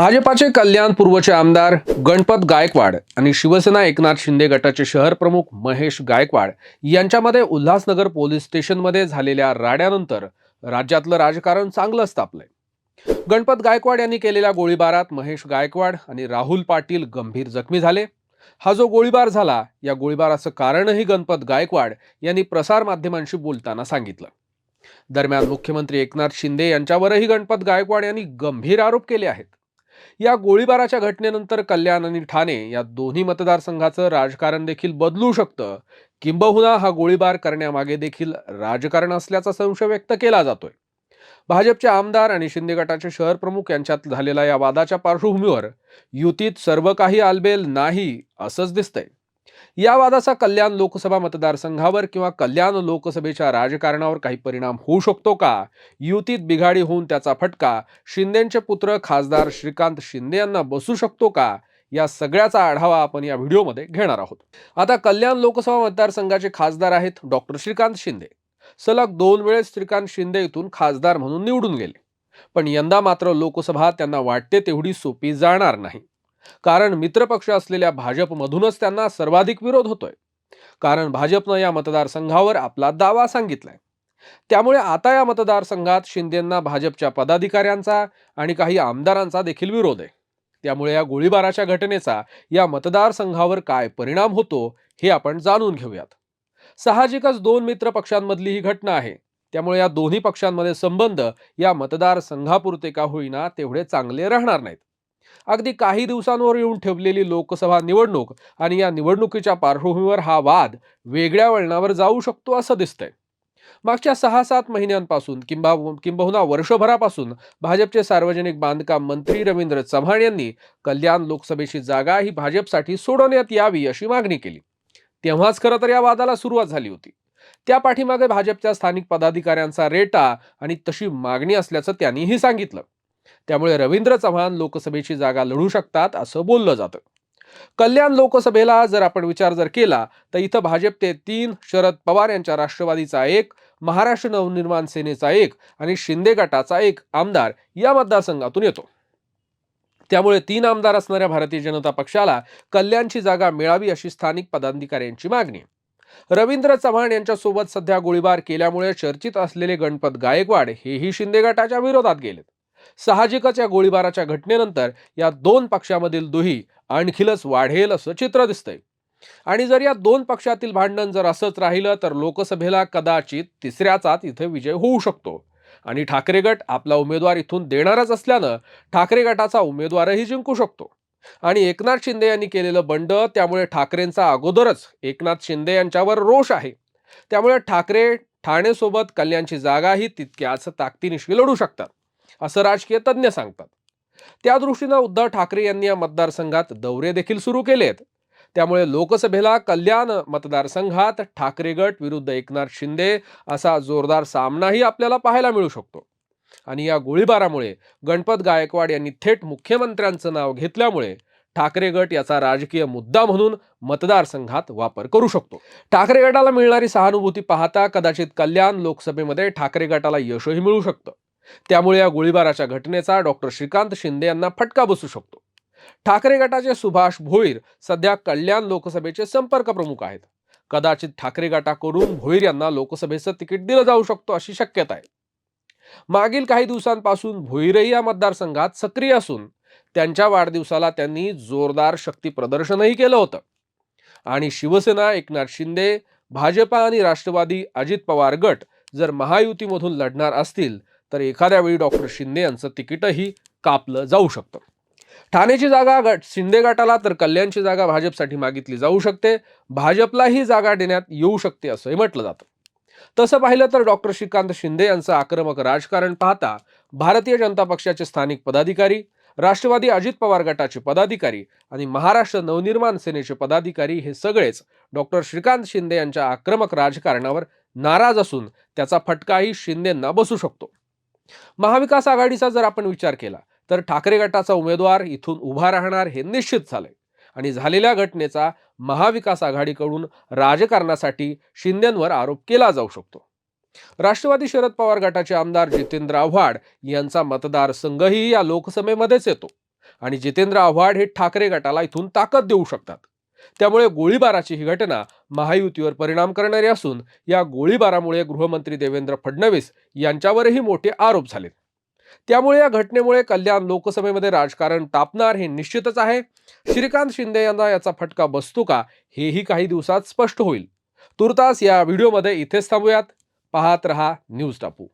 भाजपाचे कल्याण पूर्वचे आमदार गणपत गायकवाड आणि शिवसेना एकनाथ शिंदे गटाचे शहर प्रमुख महेश गायकवाड यांच्यामध्ये उल्हासनगर पोलीस स्टेशनमध्ये झालेल्या राड्यानंतर राज्यातलं राजकारण चांगलंच तापलंय गणपत गायकवाड यांनी केलेल्या गोळीबारात महेश गायकवाड आणि राहुल पाटील गंभीर जखमी झाले. हा जो गोळीबार झाला या गोळीबाराचं कारणही गणपत गायकवाड यांनी प्रसारमाध्यमांशी बोलताना सांगितलं. दरम्यान मुख्यमंत्री एकनाथ शिंदे यांच्यावरही गणपत गायकवाड यांनी गंभीर आरोप केले आहेत. या गोळीबाराच्या घटनेनंतर कल्याण आणि ठाणे या दोन्ही मतदारसंघाचं राजकारण देखील बदलू शकतं. किंबहुना हा गोळीबार करण्यामागे देखील राजकारण असल्याचा संशय व्यक्त केला जातोय. भाजपचे आमदार आणि शिंदे गटाचे शहर प्रमुख यांच्यात झालेल्या या वादाच्या पार्श्वभूमीवर युतीत सर्व काही आलबेल नाही असंच दिसतंय. या वादाचा कल्याण लोकसभा मतदारसंघावर किंवा कल्याण लोकसभेच्या राजकारणावर काही परिणाम होऊ शकतो का? युतीत बिघाडी होऊन त्याचा फटका? शिंदेचे पुत्र खासदार श्रीकांत शिंदे यांना बसू शकतो का? या सगळ्याचा आढावा आपण या व्हिडिओमध्ये घेणार आहोत. आता कल्याण लोकसभा मतदारसंघाचे खासदार आहेत डॉक्टर श्रीकांत शिंदे. सलग दोन वेळेस श्रीकांत शिंदे इथून खासदार म्हणून निवडून गेले. पण यंदा मात्र लोकसभा त्यांना वाटते तेवढी सोपी जाणार नाही. कारण मित्रपक्ष असलेल्या भाजपमधूनच त्यांना सर्वाधिक विरोध होतोय. कारण भाजपनं या मतदारसंघावर आपला दावा सांगितलाय. त्यामुळे आता या मतदारसंघात शिंदेंना भाजपच्या पदाधिकाऱ्यांचा आणि काही आमदारांचा देखील विरोध आहे. त्यामुळे या गोळीबाराच्या घटनेचा या मतदारसंघावर काय परिणाम होतो हे आपण जाणून घेऊयात. साहजिकच दोन मित्र पक्षांमधली ही घटना आहे. त्यामुळे या दोन्ही पक्षांमध्ये संबंध या मतदारसंघापुरते का होईना तेवढे चांगले राहणार नाहीत. अगदी काही दिवसांवर येऊन ठेवलेली लोकसभा निवडणूक आणि या निवडणुकीच्या पार्श्वभूमीवर हा वाद वेगळ्या वळणावर जाऊ शकतो असं दिसतंय. मागच्या सहा सात महिन्यांपासून किंबा किंबहुना वर्षभरापासून भाजपचे सार्वजनिक बांधकाम मंत्री रवींद्र चव्हाण यांनी कल्याण लोकसभेची जागा ही भाजपसाठी सोडवण्यात यावी अशी मागणी केली. तेव्हाच खरं तर या वादाला सुरुवात झाली होती. त्या पाठीमागे भाजपच्या स्थानिक पदाधिकाऱ्यांचा रेटा आणि तशी मागणी असल्याचं त्यांनीही सांगितलं. त्यामुळे रवींद्र चव्हाण लोकसभेची जागा लढू शकतात असं बोललं जातं. कल्याण लोकसभेला जर आपण विचार जर केला तर इथं भाजपचे तीन शरद पवार यांच्या राष्ट्रवादीचा एक महाराष्ट्र नवनिर्माण सेनेचा एक आणि शिंदे गटाचा एक आमदार या मतदारसंघातून येतो. त्यामुळे तीन आमदार असणाऱ्या भारतीय जनता पक्षाला कल्याणची जागा मिळावी अशी स्थानिक पदाधिकाऱ्यांची मागणी. रवींद्र चव्हाण यांच्यासोबत सध्या गोळीबार केल्यामुळे चर्चित असलेले गणपत गायकवाड हेही शिंदे गटाच्या विरोधात गेलेत. साहजिकच या गोळीबाराच्या घटनेनंतर या दोन पक्षामधील दुही आणखीनच वाढेल असं चित्र दिसतंय. आणि जर या दोन पक्षातील भांडण जर असंच राहिलं तर लोकसभेला कदाचित तिसऱ्याचाच इथे विजय होऊ शकतो. आणि ठाकरे गट आपला उमेदवार इथून देणारच असल्यानं ठाकरे गटाचा उमेदवारही जिंकू शकतो. आणि एकनाथ शिंदे यांनी केलेलं बंड त्यामुळे ठाकरेंचा अगोदरच एकनाथ शिंदे यांच्यावर रोष आहे. त्यामुळे ठाकरे ठाणेसोबत कल्याणची जागाही तितक्याच ताकदीनिशी लढू शकतात. असं राजकीय तज्ज्ञ सांगतात. त्या दृष्टीनं उद्धव ठाकरे यांनी या मतदारसंघात दौरे देखील सुरू केलेत. त्यामुळे लोकसभेला कल्याण मतदारसंघात ठाकरे गट विरुद्ध एकनाथ शिंदे असा जोरदार सामनाही आपल्याला पाहायला मिळू शकतो. आणि या गोळीबारामुळे गणपत गायकवाड यांनी थेट मुख्यमंत्र्यांचं नाव घेतल्यामुळे ठाकरे गट याचा राजकीय मुद्दा म्हणून मतदारसंघात वापर करू शकतो. ठाकरे गटाला मिळणारी सहानुभूती पाहता कदाचित कल्याण लोकसभेमध्ये ठाकरे गटाला यशही मिळू शकतं. त्यामुळे या गोळीबाराच्या घटनेचा डॉक्टर श्रीकांत शिंदे यांना फटका बसू शकतो. ठाकरे गटाचे सुभाष भोईर सध्या कल्याण लोकसभेचे संपर्क प्रमुख आहेत. कदाचित ठाकरे गटाकडून भोईर यांना लोकसभेचं तिकीट दिलं जाऊ शकतो अशी शक्यता आहे. मागील काही दिवसांपासून भोईरही या मतदारसंघात सक्रिय असून त्यांच्या वाढदिवसाला त्यांनी जोरदार शक्ती प्रदर्शनही केलं होतं. आणि शिवसेना एकनाथ शिंदे भाजपा आणि राष्ट्रवादी अजित पवार गट जर महायुतीमधून लढणार असतील तर एखाद्या वेळी डॉक्टर शिंदे यांचं तिकीटही कापलं जाऊ शकतं. ठाण्याची जागा गट शिंदे गटाला तर कल्याणची जागा भाजपसाठी मागितली जाऊ शकते. भाजपलाही जागा देण्यात येऊ शकते असंही म्हटलं जातं. तसं पाहिलं तर डॉक्टर श्रीकांत शिंदे यांचं आक्रमक राजकारण पाहता भारतीय जनता पक्षाचे स्थानिक पदाधिकारी राष्ट्रवादी अजित पवार गटाचे पदाधिकारी आणि महाराष्ट्र नवनिर्माण सेनेचे पदाधिकारी हे सगळेच डॉक्टर श्रीकांत शिंदे यांच्या आक्रमक राजकारणावर नाराज असून त्याचा फटकाही शिंदेंना बसू शकतो. महाविकास आघाडीचा जर आपण विचार केला तर ठाकरे गटाचा उमेदवार इथून उभा राहणार हे निश्चित झालंय. आणि झालेल्या घटनेचा महाविकास आघाडीकडून राजकारणासाठी शिंदेंवर आरोप केला जाऊ शकतो. राष्ट्रवादी शरद पवार गटाचे आमदार जितेंद्र आव्हाड यांचा मतदारसंघही या लोकसभेमध्येच येतो. आणि जितेंद्र आव्हाड हे ठाकरे गटाला इथून ताकद देऊ शकतात. त्यामुळे गोळीबाराची ही घटना महायुतीवर परिणाम करणारी असून या गोळीबारामुळे गृहमंत्री देवेंद्र फडणवीस यांच्यावरही मोठे आरोप झालेत. त्यामुळे या घटनेमुळे कल्याण लोकसभेमध्ये राजकारण तापणार हे निश्चितच आहे. श्रीकांत शिंदे यांना याचा फटका बसतो का हेही काही दिवसात स्पष्ट होईल. तुर्तास या व्हिडिओमध्ये इथेच थांबूयात. पाहत रहा न्यूज टापू.